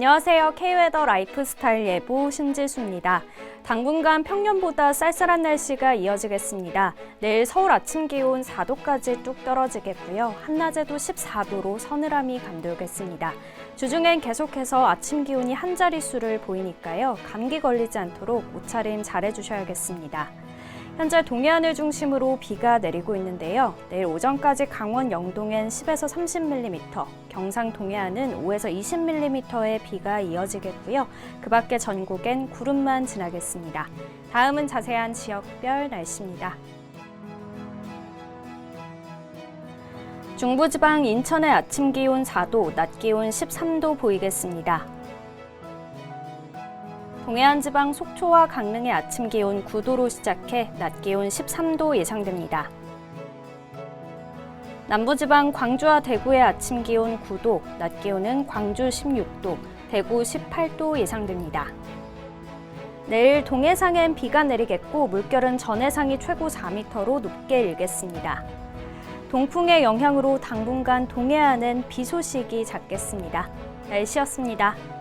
안녕하세요. K웨더 라이프스타일 예보 신지수입니다. 당분간 평년보다 쌀쌀한 날씨가 이어지겠습니다. 내일 서울 아침 기온 4도까지 뚝 떨어지겠고요. 한낮에도 14도로 서늘함이 감돌겠습니다. 주중엔 계속해서 아침 기온이 한 자릿수를 보이니까요. 감기 걸리지 않도록 옷차림 잘해주셔야겠습니다. 현재 동해안을 중심으로 비가 내리고 있는데요. 내일 오전까지 강원 영동엔 10에서 30mm, 경상 동해안은 5에서 20mm의 비가 이어지겠고요. 그 밖에 전국엔 구름만 지나겠습니다. 다음은 자세한 지역별 날씨입니다. 중부지방 인천의 아침 기온 4도, 낮 기온 13도 보이겠습니다. 동해안 지방 속초와 강릉의 아침 기온 9도로 시작해 낮 기온 13도 예상됩니다. 남부지방 광주와 대구의 아침 기온 9도, 낮 기온은 광주 16도, 대구 18도 예상됩니다. 내일 동해상엔 비가 내리겠고 물결은 전해상이 최고 4m로 높게 일겠습니다. 동풍의 영향으로 당분간 동해안은 비 소식이 잦겠습니다. 날씨였습니다.